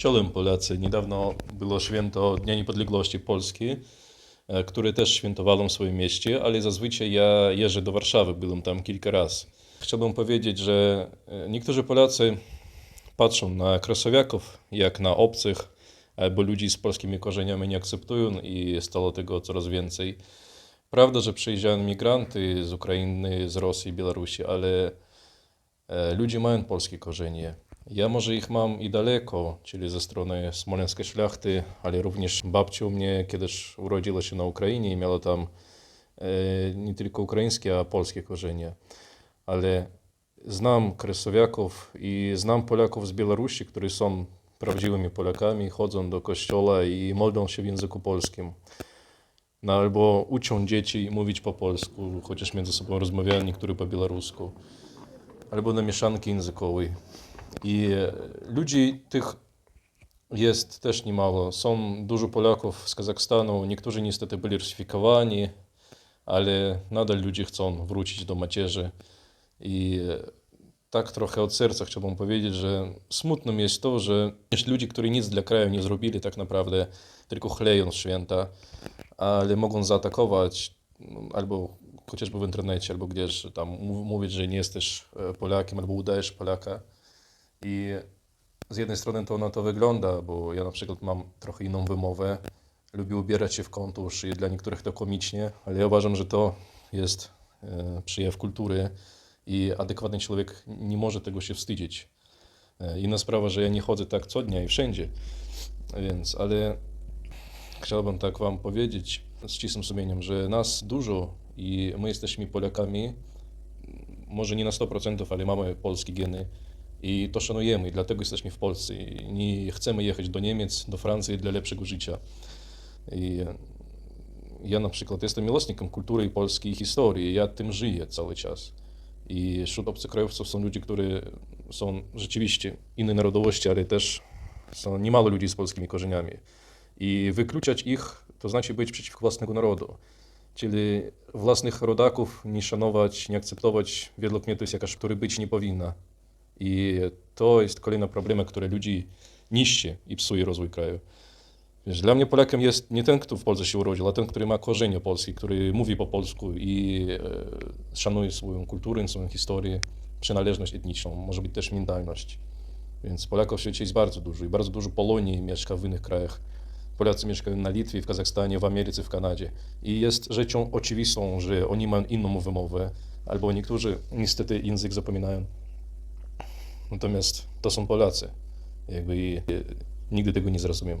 Czołem Polacy. Niedawno było święto Dnia Niepodległości Polski, e, które też świętowałem w swoim mieście, ale zazwyczaj ja jeżdżę do Warszawy, byłem tam kilka razy. Chciałbym powiedzieć, że e, niektórzy Polacy patrzą na krasowiaków jak na obcych, albo ludzi z polskimi korzeniami nie akceptują i stało tego coraz więcej. Prawda, że przyjeżdżają migranty z Ukrainy, z Rosji, Białorusi, ale e, ludzie mają polskie korzenie. Ja może ich mam i daleko, czyli ze strony smoleńskiej szlachty, ale również babcia u mnie kiedyś urodziła się na Ukrainie i miała tam e, nie tylko ukraińskie, a polskie korzenie. Ale znam kresowiaków i znam Polaków z Białorusi, którzy są prawdziwymi Polakami, chodzą do kościoła i modlą się w języku polskim. No, albo uczą dzieci mówić po polsku, chociaż między sobą rozmawiają niektórzy po białorusku, albo na mieszanki językowej. I e, ludzi tych jest też niemało. Są dużo Polaków z Kazachstanu, niektórzy niestety byli rusyfikowani, ale nadal ludzie chcą wrócić do macierzy. I e, tak trochę od serca chciałbym powiedzieć, że smutnym jest to, że jest ludzie, którzy nic dla kraju nie zrobili tak naprawdę, tylko chleją święta, ale mogą zaatakować no, albo chociażby w internecie, albo gdzieś tam mów- mówić, że nie jesteś e, Polakiem, albo udajesz Polaka. I z jednej strony to na to wygląda, bo ja na przykład mam trochę inną wymowę, lubię ubierać się w kontusz i dla niektórych to komicznie, ale ja uważam, że to jest e, przejaw kultury i adekwatny człowiek nie może tego się wstydzić. E, Inna sprawa, że ja nie chodzę tak co dnia i wszędzie, więc, ale chciałbym tak wam powiedzieć z czystym sumieniem, że nas dużo i my jesteśmy Polakami, może nie na 100%, ale mamy polskie geny i to szanujemy i dlatego jesteśmy w Polsce i nie chcemy jechać do Niemiec, do Francji dla lepszego życia. I ja na przykład jestem miłośnikiem kultury i polskiej historii, ja tym żyję cały czas. I wśród obcokrajowców są ludzie, którzy są rzeczywiście innej narodowości, ale też są niemało ludzi z polskimi korzeniami. I wykluczać ich to znaczy być przeciwko własnego narodu. Czyli własnych rodaków nie szanować, nie akceptować, według mnie to jest jakaś, który być nie powinna. I to jest kolejna problema, które ludzi niszczy i psuje rozwój kraju. Wiesz, dla mnie Polakiem jest nie ten, kto w Polsce się urodził, a ten, który ma korzenie polskie, który mówi po polsku i e, szanuje swoją kulturę, swoją historię, przynależność etniczną, może być też mentalność. Więc Polaków w świecie jest bardzo dużo i bardzo dużo Polonii mieszka w innych krajach. Polacy mieszkają na Litwie, w Kazachstanie, w Ameryce, w Kanadzie. I jest rzeczą oczywistą, że oni mają inną wymowę, albo niektórzy niestety język zapominają. Natomiast to są Polacy. Jakby i, e, nigdy tego nie zrozumiem.